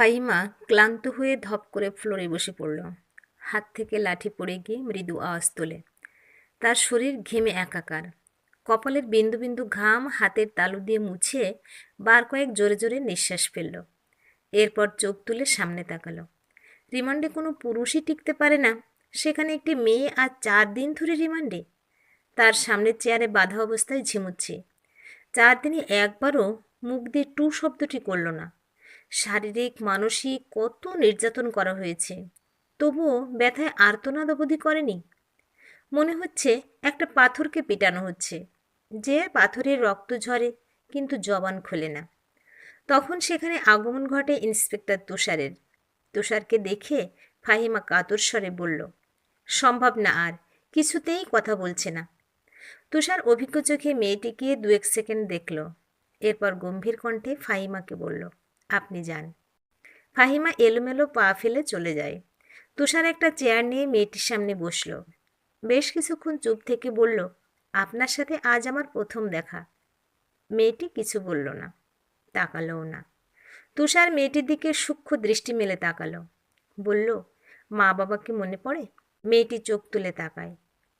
ফাহিমা ক্লান্ত হয়ে ধপ করে ফ্লোরে বসে পড়ল। হাত থেকে লাঠি পড়ে গিয়ে মৃদু আওয়াজ তোলে। তার শরীর ঘেমে একাকার। কপালের বিন্দু বিন্দু ঘাম হাতের তালু দিয়ে মুছে বার কয়েক জোরে জোরে নিঃশ্বাস ফেলল। এরপর চোখ তুলে সামনে তাকালো। রিমান্ডে কোনো পুরুষই টিকতে পারে না। সেখানে একটি মেয়ে আর চার দিন ধরে রিমান্ডে। তার সামনের চেয়ারে বাধা অবস্থায় ঝিমুচ্ছে। চার দিনে একবারও মুখ দিয়ে টু শব্দটি করল না। শারীরিক, মানসিক কত নির্যাতন করা হয়েছে? তবুও ব্যথায় আর্তনাদ অবধি করেনি? মনে হচ্ছে একটা পাথরকে পেটানো হচ্ছে, যে পাথরের রক্ত ঝরে কিন্তু জবান খোলে না। তখন সেখানে আগমন ঘটে ইন্সপেক্টর তুষারের। তুষারকে দেখে ফাহিমা কাতর স্বরে বলল, সম্ভব না আর, কিছুতেই কথা বলছে না। তুষার অভিজ্ঞ চোখে মেয়েটিকে দু এক সেকেন্ড দেখল, এরপর গম্ভীর কণ্ঠে ফাহিমাকে বলল আপনি যান। ফাহিমা এলোমেলো পা ফেলে চলে যায়। তুষার একটা চেয়ার নিয়ে মেয়েটির সামনে বসল। বেশ কিছুক্ষণ চুপ থেকে বলল, আপনার সাথে আজ আমার প্রথম দেখা। মেয়েটি কিছু বলল না তাকালোও না। তুষার মেয়েটির দিকে সূক্ষ্ম দৃষ্টি মেলে তাকালো। বলল, মা বাবাকে মনে পড়ে? মেয়েটি চোখ তুলে তাকায়,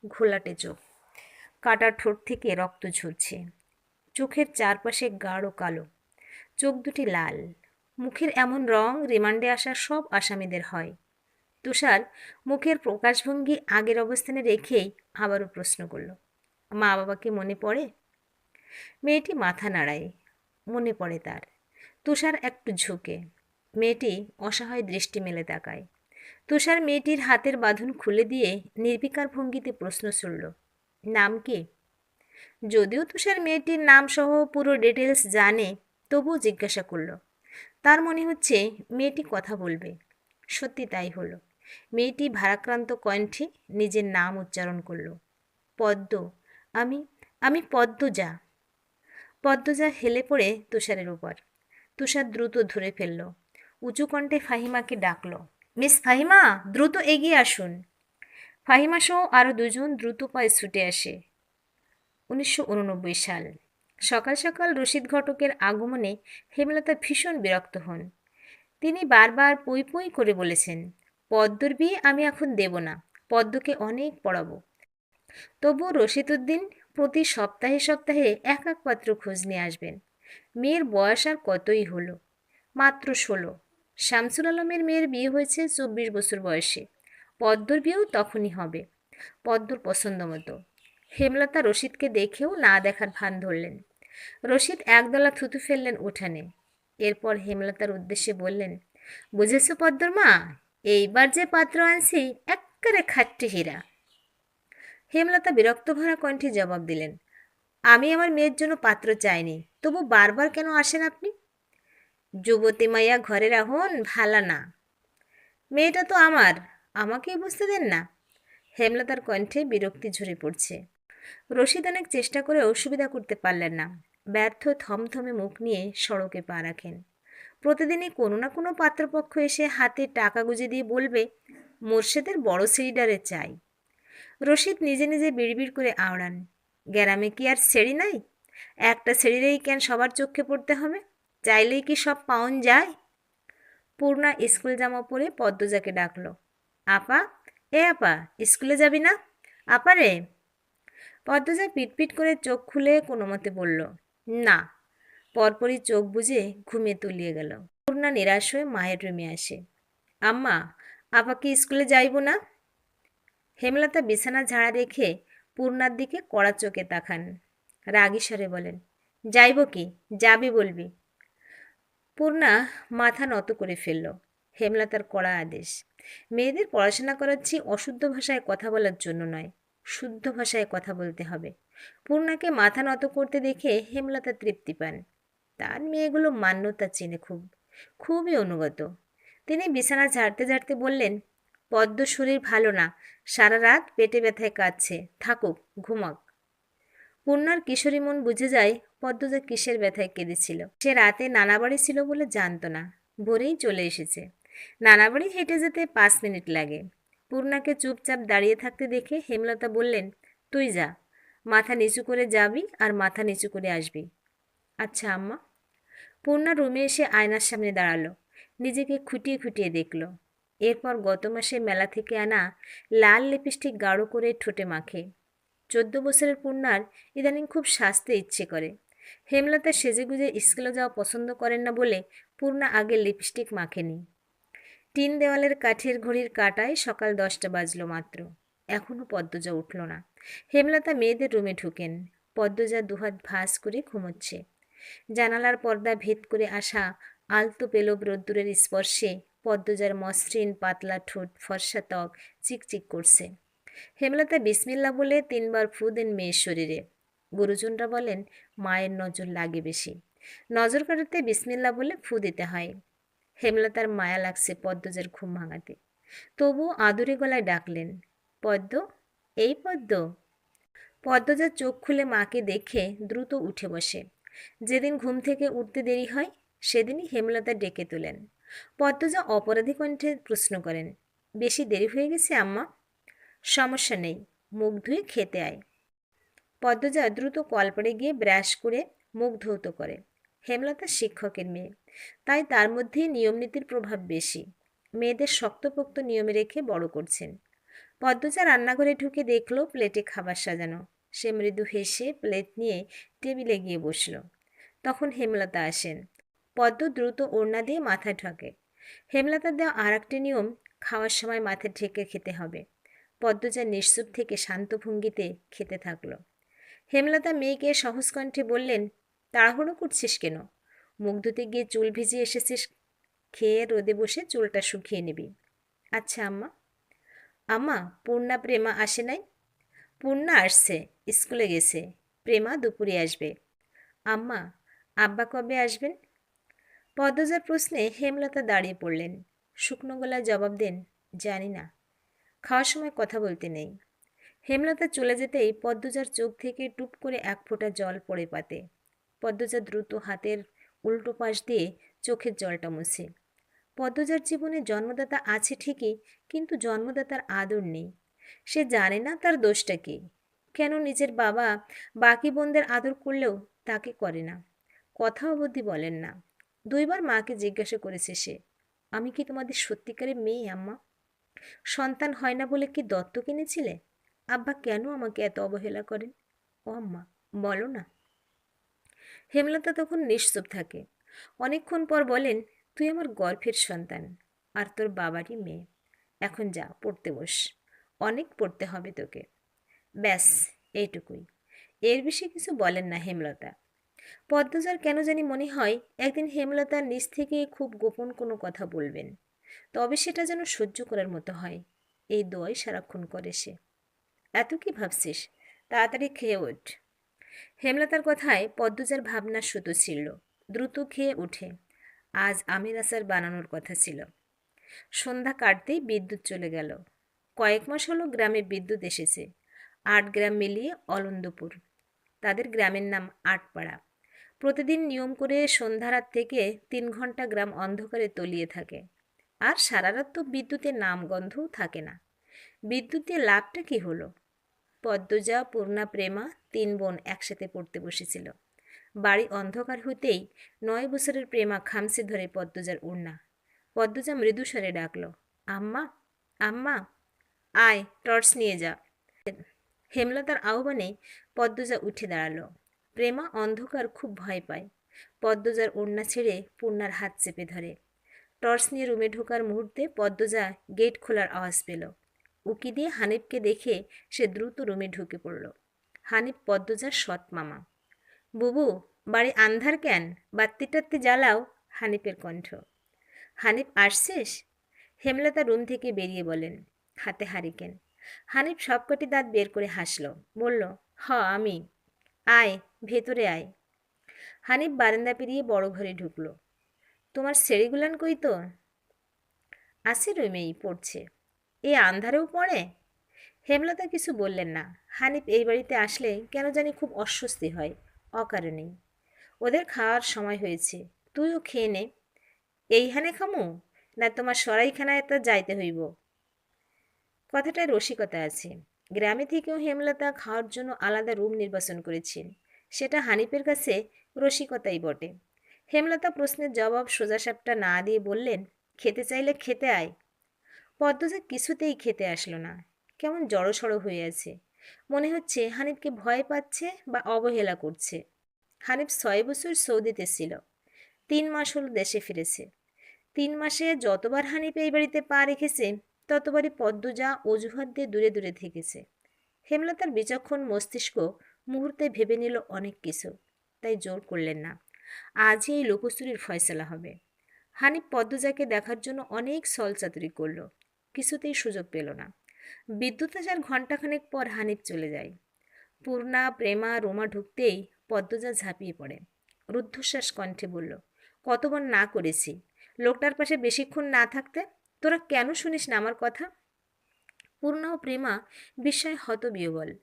ঘোলাটে চোখ। কাটা ঠোঁট থেকে রক্ত ঝরছে। চোখের চারপাশে গাঢ় কালো। চোখ দুটি লাল। মুখের এমন রং রিমান্ডে আসা সব আসামিদের হয়। তুষার মুখের প্রকাশভঙ্গি আগের অবস্থানে রেখেই আবারও প্রশ্ন করল মা বাবাকে মনে পড়ে? মেয়েটি মাথা নাড়ায়, মনে পড়ে তার। তুষার একটু ঝুঁকে, মেয়েটি অসহায় দৃষ্টি মেলে তাকায়। তুষার মেয়েটির হাতের বাঁধন খুলে দিয়ে নির্বিকার ভঙ্গিতে প্রশ্ন ছুড়ল, নাম কি? যদিও তুষার মেয়েটির নাম সহ পুরো ডিটেলস জানে, তবুও জিজ্ঞাসা করল তার মনে হচ্ছে মেয়েটি কথা বলবে। সত্যি তাই হলো। মেয়েটি ভারাক্রান্ত কণ্ঠে নিজের নাম উচ্চারণ করল, পদ্ম। আমি আমি পদ্মজা। পদ্মজা হেলে পড়ে তুষারের উপর। তুষার দ্রুত ধরে ফেলল। উঁচু কণ্ঠে ফাহিমাকে ডাকলো, মিস ফাহিমা, দ্রুত এগিয়ে আসুন। ফাহিমা সহ আরও দুজন দ্রুত পায়ে ছুটে আসে। উনিশশো উননব্বই সাল। সকাল সকাল রশিদ ঘটকের আগমনে হেমলতা ভীষণ বিরক্ত হন। তিনি বারবার পই পই করে বলেছেন, পদ্মর বিয়ে আমি এখন দেব না, পদ্মকে অনেক পড়াবো। তবু রশিদ উদ্দিন প্রতি সপ্তাহে সপ্তাহে এক এক পাত্র খোঁজ নিয়ে আসবেন। মেয়ের বয়স আর কতই হলো? মাত্র ষোলো। শামসুল আলমের মেয়ের বিয়ে হয়েছে চব্বিশ বছর বয়সে। পদ্মর বিয়েও তখনই হবে। পদ্মর পছন্দ মতো হেমলতা রশিদকে দেখেও না দেখার ভান ধরলেন। রশিদ একদলা থুতু ফেললেন উঠানে। এরপর হেমলতার উদ্দেশ্যে বললেন, বুঝেছ পদ্মর মা এইবার যে পাত্র আনছি এক্কারে খাট্টি হীরা। হেমলতা বিরক্ত ভরা কণ্ঠে জবাব দিলেন, আমি আমার মেয়ের জন্য পাত্র চাইনি, তবু বারবার কেন আসেন আপনি? যুবতী মাইয়া ঘরে রাখুন ভালা না। মেয়েটা তো আমার, আমাকেই বুঝতে দেন না। হেমলতার কণ্ঠে বিরক্তি ঝরে পড়ছে। রশিদ অনেক চেষ্টা করে অসুবিধা করতে পারলেন না। ব্যর্থ থমথমে মুখ নিয়ে সড়কে পা রাখেন। প্রতিদিনই কোনো না কোনো পাত্রপক্ষ এসে হাতে টাকা গুঁজে দিয়ে বলবে, মোর্শেদের বড় সিলিডারে চাই। রশিদ নিজে নিজে বিড়বিড় করে আওড়ান গ্যারামে কি আর সেড়ি নাই? একটা সেড়িরেই কেন সবার চোখে পড়তে হবে? চাইলেই কি সব পাউন যায়? পূর্ণা স্কুল জামা পরে পদ্মজাকে ডাকলো, আপা, এ আপা, স্কুলে যাবি না? আপা রে? পদ্মজা পিটপিট করে চোখ খুলে কোনো মতে বলল না। পরপরই চোখ বুঝে ঘুমিয়ে তলিয়ে গেল। পূর্ণা নিরাশ হয়ে মায়ের রুমে আসে। আম্মা আপাকে স্কুলে যাইব না? হেমলতা বিছানা ঝাড়া রেখে পূর্ণার দিকে কড়া চোখে তাকান। রাগী স্বরে বলেন, যাইব কি? যাবি বলবি? পূর্ণা মাথা নত করে ফেলল, হেমলতার কড়া আদেশ। মেয়েদের পড়াশোনা করাচ্ছি অশুদ্ধ ভাষায় কথা বলার জন্য নয়, শুদ্ধ ভাষায় কথা বলতে হবে। পূর্ণাকে মাথা নত করতে দেখে হেমলতা তৃপ্তি পান। তার মেয়েগুলো মান্যতা চেনে খুব, খুবই অনুগত। তিনি বিছানা ঝাড়তে ঝাড়তে বললেন, পদ্ম শরীর ভালো না, সারা রাত পেটে ব্যথায় কাঁদছে, থাকুক, ঘুমাক। পূর্ণার কিশোরী মন বুঝে যায়, পদ্ম পদ্মজা কিসের ব্যথায় কেঁদেছিল। সে রাতে নানা বাড়ি ছিল বলে জানতো না, ভোরেই চলে এসেছে। নানা বাড়ি হেঁটে যেতে পাঁচ মিনিট লাগে। পূর্ণাকে চুপচাপ দাঁড়িয়ে থাকতে দেখে হেমলতা বললেন, তুই যা। মাথা নিচু করে যাবি আর মাথা নিচু করে আসবি। আচ্ছা আম্মা। পূর্ণা রুমে এসে আয়নার সামনে দাঁড়াল। নিজেকে খুঁটিয়ে খুঁটিয়ে দেখল। এরপর গত মাসে মেলা থেকে আনা লাল লিপস্টিক গাঢ় করে ঠোঁটে মাখে। চোদ্দ বছরের পূর্ণার ইদানিং খুব সাজতে ইচ্ছে করে। হেমলতা সেজেগুজে স্কুলে যাওয়া পছন্দ করেন না বলে পূর্ণা আগে লিপস্টিক মাখেনি। টিন দেওয়ালের কাঠের ঘড়ির কাটায় সকাল দশটা বাজলো মাত্র। এখনও পদ্মজা উঠল না। হেমলতা মেয়েদের রুমে ঢুকেন। পদ্মজা দুহাত ভাস করে ঘুমোচ্ছে। জানালার পর্দা ভেদ করে আসা আলতো পেলব রোদ্দুরের স্পর্শে পদ্মজার মসৃণ পাতলা ঠোঁট ফর্সা ত্বক চিকচিক করছে। হেমলতা বিসমিল্লা বলে তিনবার ফু দেন মেয়ের শরীরে। গুরুজনরা বলেন, মায়ের নজর লাগে বেশি। নজর কাটাতে বিসমিল্লা বলে ফু দিতে হয়। হেমলতার মায়া লাগছে পদ্মজার ঘুম ভাঙাতে। তবু আদুরে গলায় ডাকলেন পদ্ম, এই পদ্ম? পদ্মজা চোখ খুলে মাকে দেখে দ্রুত উঠে বসে। যেদিন ঘুম থেকে উঠতে দেরি হয়, সেদিনই হেমলতা ডেকে তোলেন। পদ্মজা অপরাধী কণ্ঠে প্রশ্ন করেন, বেশি দেরি হয়ে গেছে, আম্মা? সমস্যা নেই, মুখ ধুয়ে খেতে আয়। পদ্মজা দ্রুত কলপাড়ে গিয়ে ব্রাশ করে মুখ ধৌত করে। হেমলতা শিক্ষকের মেয়ে। তাই তার মধ্যেই নিয়মনীতির প্রভাব বেশি। মেয়েদের শক্তপোক্ত নিয়মে রেখে বড় করছেন। পদ্মজা রান্নাঘরে ঢুকে দেখল প্লেটে খাবার সাজানো। সে মৃদু হেসে প্লেট নিয়ে টেবিলে গিয়ে বসল। তখন হেমলতা আসেন। পদ্ম দ্রুত ওড়না দিয়ে মাথায় ঢাকে। হেমলতার দেওয়া আর একটি নিয়ম, খাওয়ার সময় মাথা ঢেকে খেতে হবে। পদ্মজা নিঃসুপ থেকে শান্ত ভঙ্গিতে খেতে থাকল। হেমলতা মেয়েকে সহজ কণ্ঠে বললেন, তাড়াহুড়ো করছিস কেন? মুখ ধুতে গিয়ে চুল ভিজিয়ে এসেছিস, খেয়ে রোদে বসে চুলটা শুকিয়ে নিবি। আচ্ছা আম্মা। আম্মা, পূর্ণা, প্রেমা আসে নাই? পূর্ণা আসছে, স্কুলে গেছে। প্রেমা দুপুরে আসবে। আম্মা, আব্বা কবে আসবেন? পদ্মজার প্রশ্নে হেমলতা দাঁড়িয়ে পড়লেন। শুকনো গলায় জবাব দেন, জানি না। খাওয়ার সময় কথা বলতে নেই। হেমলতা চলে যেতেই পদ্মজার চোখ থেকে টুপ করে এক ফোঁটা জল পড়ে পাতে। পদ্মজা দ্রুত হাতের উল্টো পাশ দিয়ে চোখের জলটা মুছে। পদ্মজার জীবনে জন্মদাতা আছে ঠিকই, কিন্তু জন্মদাতার আদর নেই। সে জানে না তার দোষটা কী। কেন নিজের বাবা বাকি বোনদের আদর করলেও তাকে করে না? কথা অবধি বলেন না। দুইবার মাকে জিজ্ঞাসা করেছে সে, আমি কি তোমাদের সত্যিকারের মেয়ে, আম্মা? সন্তান হয় না বলে কি দত্ত কিনেছিলে আব্বা কেন আমাকে এত অবহেলা করেন? ও আম্মা, বলো না। হেমলতা তখন নিশ্চুপ থাকে। অনেকক্ষণ পর বলেন তুই আমার গর্ভের সন্তান, আর তোর বাবারই মেয়ে। এখন যা, পড়তে বস। অনেক পড়তে হবে তোকে। ব্যাস, এইটুকুই। এর বেশি কিছু বলেন না হেমলতা। পদ্মজার কেন জানি মনে হয়, একদিন হেমলতার নিজ থেকে খুব গোপন কোনো কথা বলবেন। তবে সেটা যেন সহ্য করার মতো হয়। এই দোয়াই সারাক্ষণ করে সে। এত কি ভাবছিস? তাড়াতাড়ি খেয়ে ওঠ। হেমলতার কথায় পদ্মজার ভাবনা সুতো ছিল। দ্রুত খেয়ে উঠে। আজ আমের আচার বানানোর কথা ছিল। সন্ধ্যা কাটতেই বিদ্যুৎ চলে গেল। কয়েক মাস হলো গ্রামে বিদ্যুৎ এসেছে। আট গ্রাম মিলিয়ে অলন্দপুর। তাদের গ্রামের নাম আটপাড়া। প্রতিদিন নিয়ম করে সন্ধ্যারাত থেকে তিন ঘণ্টা গ্রাম অন্ধকারে তলিয়ে থাকে। আর সারা রাত তো বিদ্যুতের নাম গন্ধও থাকে না। বিদ্যুতে লাভটা কী হলো? পদ্মজা, পূর্ণা, প্রেমা তিন বোন একসাথে পড়তে বসেছিল। বাড়ি অন্ধকার হতেই নয় বছরের প্রেমা খামসে ধরে পদ্মজার উড়না। পদ্মজা মৃদুস্বরে ডাকল, আম্মা আম্মা, আয়, টর্চ নিয়ে যা। হেমলতার আহ্বানে পদ্মজা উঠে দাঁড়াল। প্রেমা অন্ধকার খুব ভয় পায়। পদ্মজার ওড়না ছেড়ে পূর্ণার হাত চেপে ধরে। টর্চ নিয়ে রুমে ঢোকার মুহূর্তে পদ্মজা গেট খোলার আওয়াজ পেল। উকি দিয়ে হানিফকে দেখে সে দ্রুত রুমে ঢুকে পড়ল। হানিফ পদ্মজার সৎ মামা। বুবু, বাড়ি আন্ধার কেন? বাত্তি টাত্তি জ্বালাও হানিফের কণ্ঠ। হানিফ, আসছিস? হেমলতা রুম থেকে বেরিয়ে বলেন হাতে হারিকেন। হানিফ সবকটি দাঁত বের করে হাসল, বলল, হ, আমি। আয়, ভেতরে আয়। হানিফ বারান্দা পেরিয়ে বড় ঘরে ঢুকলো। তোমার সেড়িগুলান কই তো? আছে রুমেই, পড়ছে। এ আন্ধারেও পড়ে? হেমলতা কিছু বললেন না। হানিফ এই বাড়িতে আসলে কেন জানি খুব অস্বস্তি হয়। অকারণেই। ওদের খাওয়ার সময় হয়েছে। তুইও খেয়ে নে। এইখানে খামু? না তোমার সরাইখানায় তো যাইতে হইব। কথাটায় রসিকতা আছে। গ্রামে থেকেও হেমলতা খাওয়ার জন্য আলাদা রুম নির্বাচন করেছেন সেটা হানিফের কাছে রসিকতাই বটে। হেমলতা প্রশ্নের জবাব সোজাসাপটা না দিয়ে বললেন, খেতে চাইলে খেতে আয়। পদ্মজা কিছুতেই খেতে আসলো না। কেমন জড়সড় হয়ে আছে। মনে হচ্ছে হানিফকে ভয় পাচ্ছে বা অবহেলা করছে। হানিফ ছয় বছর সৌদিতে ছিল। তিন মাস হল দেশে ফিরেছে। তিন মাসে যতবার হানিফ এই বাড়িতে পা রেখেছে, ততবারই পদ্মজা অজুহাত দিয়ে দূরে দূরে থেকেছে। হেমলতার বিচক্ষণ মস্তিষ্ক মুহূর্তে ভেবে নিল অনেক কিছু, তাই জোর করলেন না। আজই এই লোকচুরির ফয়সলা হবে। হানিফ পদ্মজাকে দেখার জন্য অনেক সলচাতুরি করল, কিছুতেই সুযোগ পেল না। বিদ্যুৎ আসার ঘণ্টাখানেক পর হানিফ চলে যায়। পূর্ণা, প্রেমা, রোমা ঢুকতেই পদ্মজা ঝাঁপিয়ে পড়ে। রুদ্ধশ্বাস কণ্ঠে বলল, কতবার না করেছি। লোকটার পাশে বেশিক্ষণ না থাকতে তোরা কেন শুনিস না আমার কথা? পূর্ণা ও প্রেমা বিস্ময় হতবিহবল।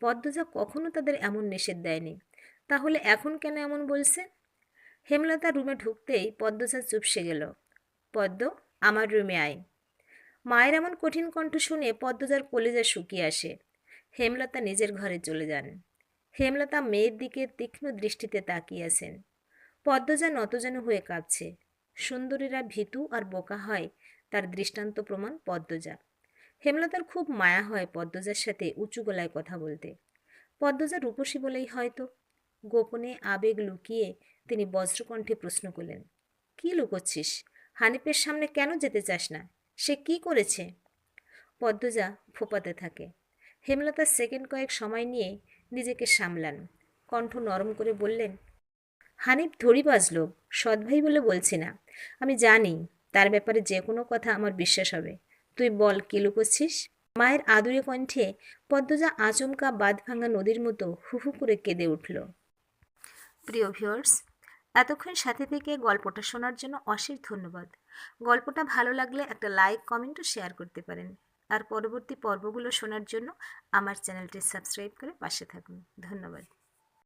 পদ্মজা কখনো তাদের এমন নিষেধ দেয়নি। তাহলে এখন কেন এমন বলছে? হেমলতা রুমে ঢুকতেই পদ্মজা চুপসে গেল। পদ্ম, আমার রুমে আয়। মায়ের এমন কঠিন কণ্ঠ শুনে পদ্মজার কলেজা শুকিয়ে আসে। হেমলতা নিজের ঘরে চলে যান। হেমলতা মেয়ের দিকে তীক্ষ্ণ দৃষ্টিতে তাকিয়ে আছেন। পদ্মজা নতজান হয়ে কাঁপছে। সুন্দরীরা ভীতু আর বোকা হয় তার দৃষ্টান্ত প্রমাণ পদ্মজা। হেমলতার খুব মায়া হয় পদ্মজার সাথে উঁচু গলায় কথা বলতে। পদ্মজা রূপসী বলেই হয়তো। গোপনে আবেগ লুকিয়ে তিনি বজ্রকণ্ঠে প্রশ্ন করলেন, কি লুকোচ্ছিস? হানিফের সামনে কেন যেতে চাস না? সে কি করেছে? পদ্মজা ফোপাতে থাকে। হেমলতা সেকেন্ড কয়েক সময় নিয়ে নিজেকে সামলান। কণ্ঠ নরম করে বললেন, হানিফ ধরিবাজ লোক সৎভাই বলে বলছি না। আমি জানি তার ব্যাপারে যে কোনো কথা আমার বিশ্বাস হবে। তুই বল, কি লুকোচ্ছিস? মায়ের আদুরে কণ্ঠে পদ্মজা আচমকা বাঁধ ভাঙা নদীর মতো হুহু করে কেঁদে উঠল। প্রিয় ভিউয়ার্স, এতক্ষণ সাথে থেকে গল্পটা শোনার জন্য অশেষ ধন্যবাদ। গল্পটা ভালো লাগলে একটা লাইক, কমেন্ট ও শেয়ার করতে পারেন। আর পরবর্তী পর্বগুলো শোনার জন্য আমার চ্যানেলটি সাবস্ক্রাইব করে পাশে থাকুন। ধন্যবাদ।